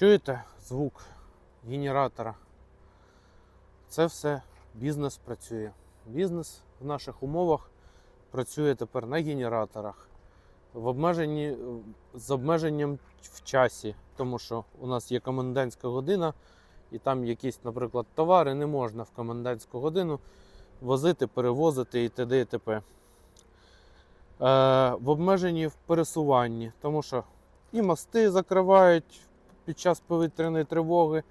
Чуєте звук генератора? Це все бізнес працює. Бізнес в наших умовах працює тепер на генераторах. В обмеженні, з обмеженням в часі, тому що у нас є комендантська година, і там якісь, наприклад, товари не можна в комендантську годину возити, перевозити і т.д. і т.п. Е, в обмеженні в пересуванні, тому що і мости закривають під час повітряної тривоги,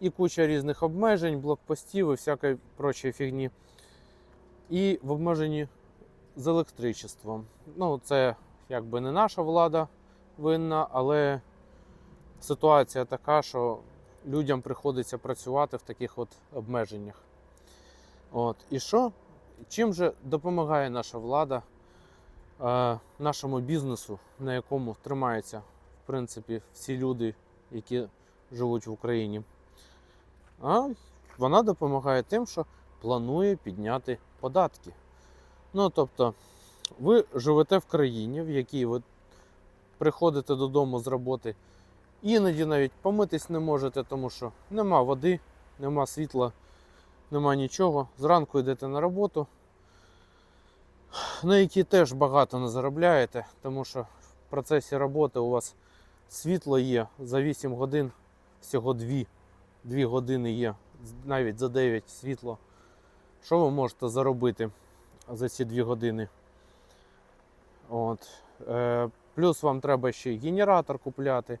і куча різних обмежень, блокпостів і всякої прочої фігні. І в обмеженні з електричеством. Ну, це якби не наша влада винна, але ситуація така, що людям приходиться працювати в таких от обмеженнях. От. І що? Чим же допомагає наша влада е, нашому бізнесу, на якому тримаються, в принципі, всі люди, які живуть в Україні? А вона допомагає тим, що планує підняти податки. Ну, тобто, ви живете в країні, в якій ви приходите додому з роботи, іноді навіть помитись не можете, тому що нема води, нема світла, нема нічого. Зранку йдете на роботу, на якій теж багато не заробляєте, тому що в процесі роботи у вас світло є за 8 годин, всього 2, 2 години є, навіть за 9 світло. Що ви можете заробити за ці 2 години? От. Е, плюс вам треба ще генератор купляти,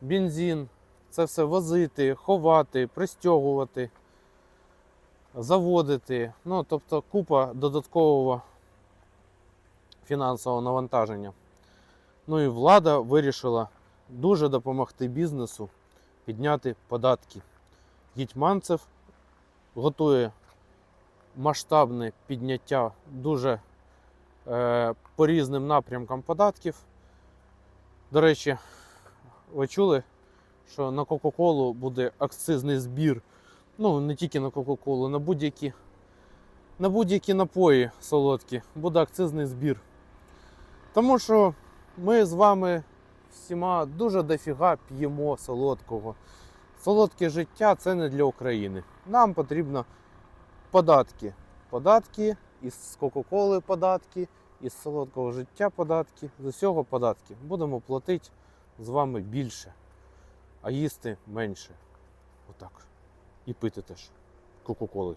бензин, це все возити, ховати, пристягувати, заводити. Ну, тобто купа додаткового фінансового навантаження. Ну і влада вирішила дуже допомогти бізнесу підняти податки. Гетьманцев готує масштабне підняття дуже е, по різним напрямкам податків. До речі, ви чули, що на Кока-Колу буде акцизний збір. Ну, не тільки на Кока-Колу, на будь-які на будь-які напої солодкі буде акцизний збір. Тому що ми з вами всіма дуже дофіга п'ємо солодкого. Солодке життя це не для України. Нам потрібно податки. Податки із Кока-Коли податки, із солодкого життя податки, з усього податки. Будемо платити з вами більше, а їсти менше. Отак. І пити теж Кока-Коли.